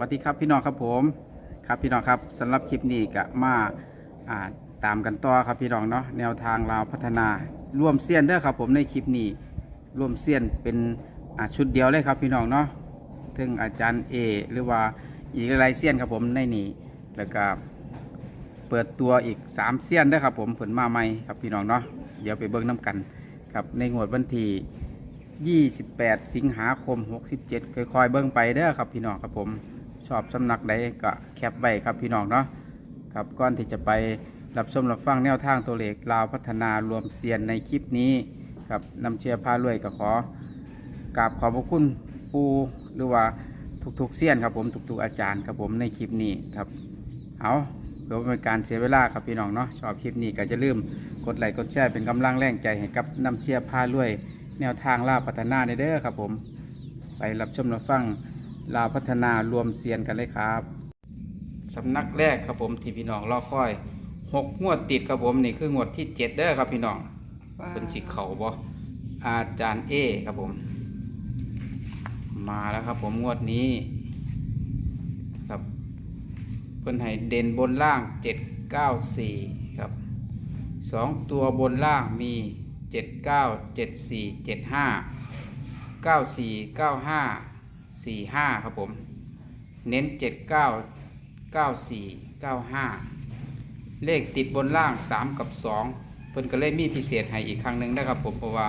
วัสดีครับพี่น้องครับผมครับพี่น้องครับสำหรับคลิปนี้ก็มาอ่าตามกันต่อครับพี่น้องเนาะแนวทางเราวพัฒนาร่วมเซียนเด้อครับผมในคลิปนี้ร่วมเซียนเป็นอ่าชุดเดียวเลยครับพี่น้องเนาะถึงอาจารย์เอหรือว่าอีกหลายเซียนครับผมในนี่แล้วก็เปิดตัวอีก3เซียนเด้อครับผมผลมาใหม่ครับพี่น้องเนาะเดี๋ยวไปเบิ่งน้กันครับในงวดวันที่28 สิงหาคม 67ค่อยๆเบิ่งไปเด้อครับพี่น้องครับผม ชอบสำนักใดก็แคปไว้ครับพี่น้องเนาะครับก่อนที่จะไปรับชมรับฟังแนวทางตัวเลขลาวพัฒนารวมเซียนในคลิปนี้ครับนำเชียร์พารวยก็ขอกราบขอบพระคุณปูหรือว่าทุกๆเซียนครับผมทุกๆอาจารย์ครับผมในคลิปนี้ครับเอาเพื่อเป็นการเสียเวลาครับพี่น้องเนาะชอบคลิปนี้ก็จะลืมกดไลค์กดแชร์เป็นกำลังแรงใจให้กับนำเชียร์พารวย แนวทางลาวพัฒนาในเด้อครับผม ไปรับชมรับฟัง ลาวพัฒนารวมเซียนกันเลยครับสำนักแรกครับผมที่พี่น้องรอคอยหกงวดติดครับผมนี่คืองวดที่เจ็ดเด้อครับพี่น้องเป็นสิเขาบ่อาจารย์เอครับผม มาแล้วครับผมงวดนี้ครับเพิ่นให้เด่นบนล่างเจ็ดเก้าสี่ครับสองตัวบนล่างมีเจ็ดเก้าเจ็ดสี่เจ็ดห้าเก้าสี่เก้าห้า สี่ห้าครับผม เน้นเจ็ดเก้าเก้าสี่เก้าห้าเลขติดบนล่างสามกับสองเพิ่นก็เลยมีพิเศษให้อีกครั้งหนึ่งนะครับผมเพราะว่า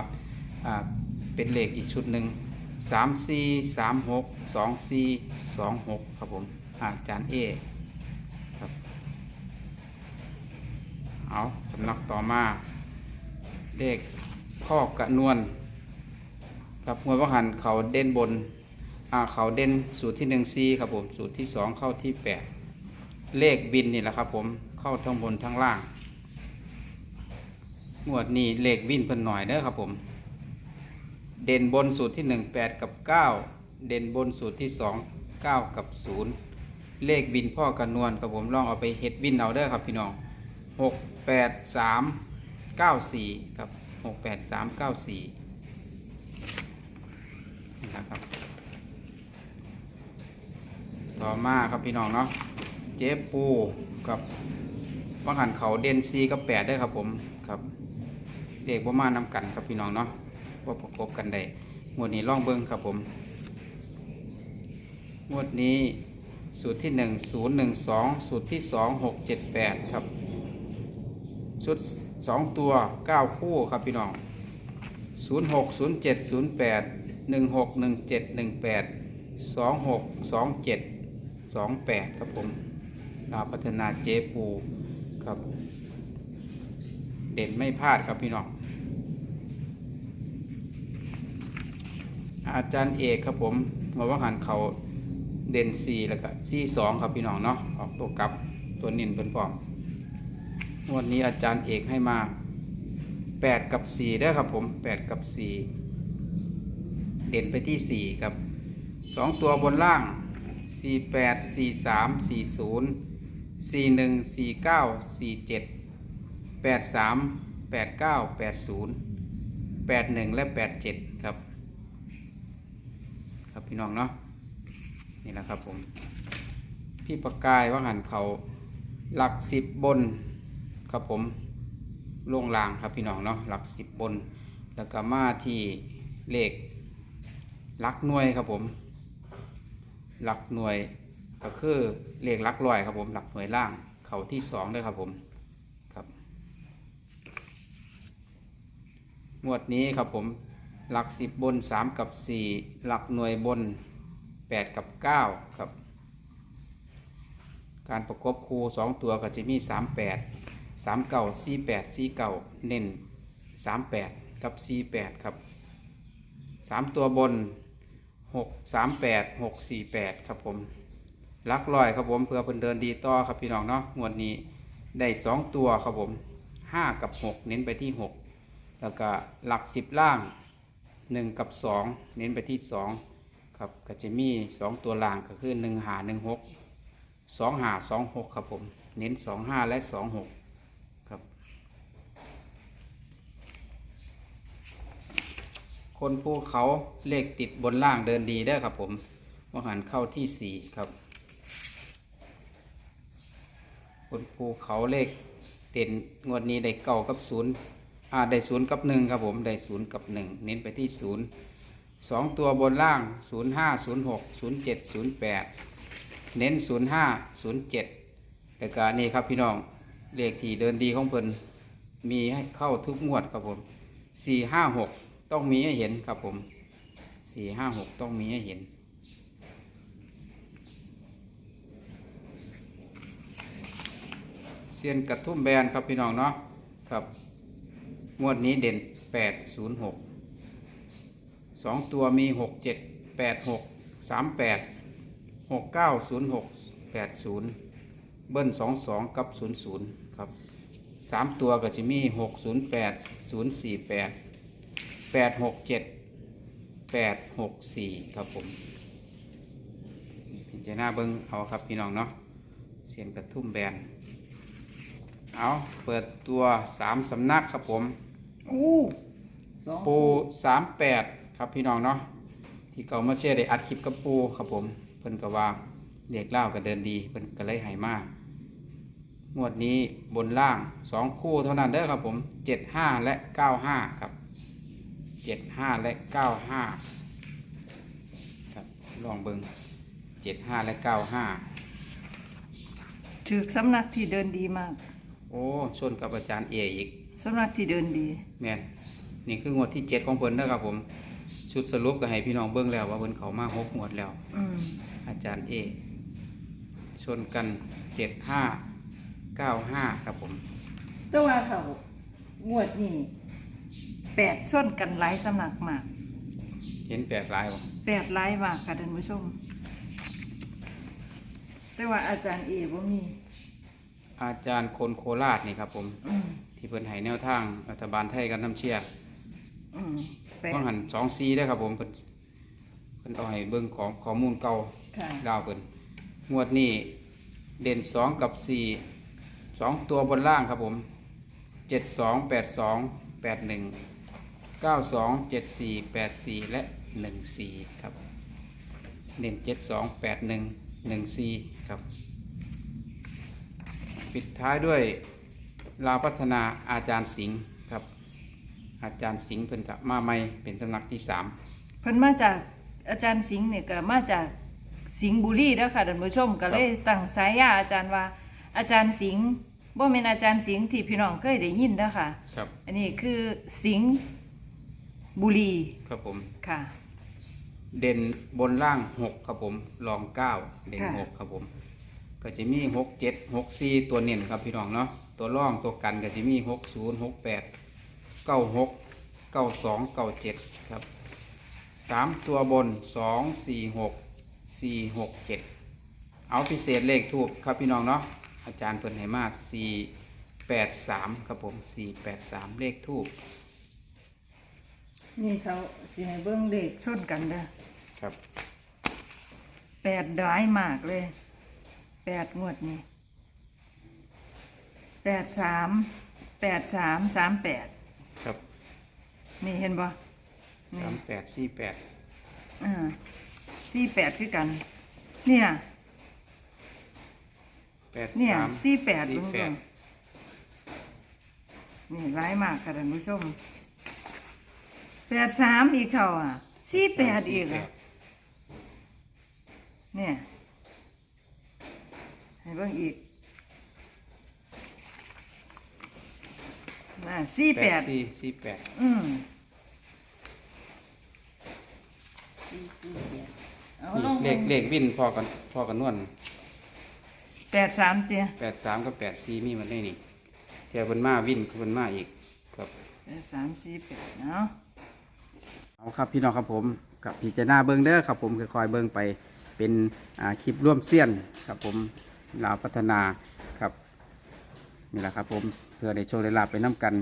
เป็นเลขอีกชุดหนึ่งสามสี่สามหกสองสี่สองหกครับผมอาจารย์เอครับเอาสำนักต่อมาเลขพ่อกระนวลครับมวยว่าหันเขาเด่นบน เขาเด่นสูตรที่หนึ่งซีครับผมสูตรที่สองเข้าที่แปดเลขบินนี่แหละครับผมเข้าทั้งบนทั้งล่างงวดนี้เลขวินเพิ่นหน่อยเด้อครับผม เด่นบนสูตรที่1 8กับ9เด่นบนสูตรที่2 9กับ0เลขบินพ่อกันนวลครับผมลองเอาไปเฮ็ดบินเอาเด้อครับพี่น้อง6 8 3 9 4ครับ6 8 3 9 4นะครับ ต่อมาครับพี่น้องเนาะเจ๊ปูกับวังหันเขาเด่นซีกับ8ได้ครับผมครับเด็กว่ามานำกันครับพี่น้องเนาะว่าประกบกันได้งวดนี้ล่องเบิ้งครับผมงวดนี้สูตรที่หนึ่งศูนย์หนึ่งสองสูตรที่สองหกเจ็ดแปดครับชุดสองตัวเก้าคู่ครับพี่น้องศูนย์หกศูนย์เจ็ดศูนย์แปดหนึ่งหกหนึ่งเจ็ดหนึ่งแปดสองหกสองเจ็ด สองแปดครับผมดาวพัฒนาเจปูครับ เด่นไม่พลาดครับพี่น้องอาจารย์เอกครับผมมาว่าหันเขาเด่นสี่แล้วก็สี่สองครับพี่น้องเนาะออกตัวกลับตัวนินเป็นฟอมวันนี้อาจารย์เอกให้มาแปดกับสี่ได้ครับผมแปดกับสี่เด่นไปที่สี่ครับสองตัวบนล่าง สี่แปดสี่สามสี่ศูนย์สี่หนึ่งสี่เก้าสี่เจ็ดแปดสามแปดเก้าแปดศูนย์แปดหนึ่งและแปดเจ็ดครับ ครับพี่น้องเนาะนี่แหละครับผม พี่ประกายว่าหันเขาหลักสิบบนครับผมลงรางครับพี่น้องเนาะหลักสิบบน แล้วก็มาที่เลขหลักหน่วยครับผม หลักหน่วยก็คือเลขหลักร้อยครับผมหลักหน่วยล่างเขาที่สองด้วยครับผมครับงวดนี้ครับผมหลักสิบบนสามกับสี่หลักหน่วยบนแปดกับเก้าครับ การประกบคูสองตัวก็จะมีสามแปดสามเก้าสี่แปดสี่เก้าเน้นสามแปดกับสี่แปดครับสามตัวบน หกสามแปดหกสี่แปดครับผมลักลอยครับผมเพื่อเพิ่นเดินดีต่อครับพี่น้องเนาะงวดนี้ได้สองตัวครับผมห้ากับหกเน้นไปที่หกแล้วก็หลักสิบล่างหนึ่งกับสองเน้นไปที่สองครับก็จะมีสองตัวล่างก็คือหนึ่งหาหนึ่งหกสองหาสองหกครับผม เน้นสองห้าและสองหกครับ คนภูเขาเลขติดบนล่างเดินดีได้ครับผมว่าหันเข้าที่สี่ครับคุณภูเขาเลขเด่นงวดนี้ได้เก้ากับศูนย์อ่าได้ศูนย์กับหนึ่งครับผมได้ศูนย์กับหนึ่งเน้นไปที่ศูนย์สองตัวบนล่างศูนย์ห้าศูนย์หกศูนย์เจ็ดศูนย์แปดเน้นศูนย์ห้าศูนย์เจ็ดแต่การนี่ครับพี่น้องเลขที่เดินดีของเพิ่นมีให้เข้าทุกงวดครับผมสี่ห้าหก ต้องมีให้เห็นครับผมสี่ห้าหกต้องมีให้เห็น เซียนกระทุ่มแบนครับพี่น้องเนาะครับงวดนี้เด่น806สองตัวมี6 7 8 6 3 8 6 9 0 6 8 0เบิ้ล2 2กับ0 0ครับสามตัวก็จะมี 6 0 8 0 4 8 8 6 7 8 6 4ครับผมพิจารณาเบิ้งเอาครับพี่น้องเนาะเซียนกระทุ่มแบนเอาเปิดตัวสามสำนักครับผมอู้สองปูสามแปดครับพี่น้องเนาะที่เก่ามาเชียร์ได้อัดคลิปกับปูครับผมเพิ่นก็ว่าเด็กเล่าวก็เดินดีเพิ่นก็เลยใหายมากงวดนี้บนล่างสองคู่เท่านั้นเด้อครับผมเจ็ดห้าและเก้าห้าครับ เจ็ดห้าและเก้าห้าครับลองเบิงเจ็ดห้าและเก้าห้าถือสำนักที่เดินดีมากโอ้ชนกับอาจารย์เออีกสำนักที่เดินดีแม่นนี่คืองวดที่เจ็ดของเพิ่นนะครับผม ชุดสรุปก็ให้พี่น้องเบิ่งแล้วว่าเพิ่นเขามาหกงวดแล้ว อืมอาจารย์เอชนกันเจ็ดห้าเก้าห้าครับผม แต่ว่าเขางวดนี่ แปดส้นกันหลายสำนักมากเห็นแปลกหลายบ่แปดหลายมากค่ะท่านผู้ชม แต่ว่าอาจารย์เอบ่มีอาจารย์คนโคราชนี่ครับผม อืมที่เพิ่นให้แนวทางรัฐบาลไทยกันน้ำเชียร์อืมแปดต้องหันสองซีได้อครับผมเพิ่นเพิ่นเอาให้เบิ่งของข้อมูลเก่า ค่ะ ดาวเพิ่นงวดนี้เด่นสองกับสี่สองตัวบนล่างครับผมเจ็ดสองแปดสองแปดหนึ่ง เก้าสองเจ็ดสี่แปดสี่และหนึ่งสี่ครับเด่นเจ็ดสองแปดหนึ่งหนึ่งสี่ครับ ปิดท้ายด้วยลาวพัฒนาอาจารย์สิงห์ครับ อาจารย์สิงห์เพิ่นจะมาใหม่เป็นสำนักที่สามเพิ่นมาจากอาจารย์สิงห์เนี่ยก็มาจากสิงห์บุรีแล้วค่ะท่านผู้ชมก็เลยตั้งสายยาอาจารย์ว่า อาจารย์สิงห์บ่แม่นอาจารย์สิงห์ที่พี่น้องเคยได้ยินนะค่ะครับ อันนี้คือสิงห์ บุรีครับผม ค่ะ เด่นบนล่างหกครับผมรองเก้าเด่นค่ะ หกครับผม ก็จะมีหกเจ็ดหกสี่ตัวเน่นครับพี่น้องเนาะตัวร่องตัวกันก็จะมีหกศูนย์หกแปดเก้าหกเก้าสองเก้าเจ็ดครับสามตัวบนสองสี่หกสี่หกเจ็ดเอาพิเศษเลขทูบครับพี่น้องเนาะอาจารย์เพิ่นให้มาสี่แปดสามครับผมสี่แปดสามเลขทูบ นี่เขาสิให้เบิ่งเลขชนกันเด้อครับ แปดร้ายมากเลยแปดงวดนี่แปดสามแปดสามสามแปดครับนี่เห็นบ่นี่สามแปดสี่แปดอ่าสี่แปดคือกัน เนี่ยแปดเนี่ยสามสี่แปดสี่ลุงแปดนี่ร้ายมากค่ะท่านผู้ชม แปดสามอีกเขาอะสี่แปดอีกอะเนี่ยให้เบิ่งอีกน่ะสี่แปแปดดสี่สี่แปดอืมเอาลงเลขเลขวินพอกันพอกันนวลแปดสามเตียแปดสามกับแปดสี่มีมันได้นี่เที่ยวเป็นมาวินคือเป็นมาอีกครับแปดสามสี่แปดเนาะ เอาครับพี่น้องครับผมกับพิจารณาเบิ้งเด้อครับผมค่อยๆเบิ้งไปเป็นคลิปร่วมเสี้ยนครับผมลาวพัฒนาครับนี่แหละครับผมเพื่อได้โชว์ได้ลาไปน้ำกัน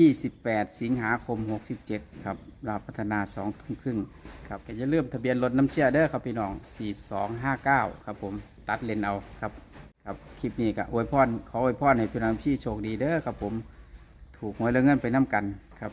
28 สิงหาคม 67 ครับลาวพัฒนา2ทุ่มครึ่งครับก็จะเริ่มทะเบียนรถน้ำเชื่อเด้อครับพี่น้อง 4259 ครับผมตัดเลนเอาครับครับคลิปนี้ก็อวยพรขออวยพรให้พี่น้องพี่โชคดีเด้อครับผมถูกหวยและเงินไปน้ำกันครับ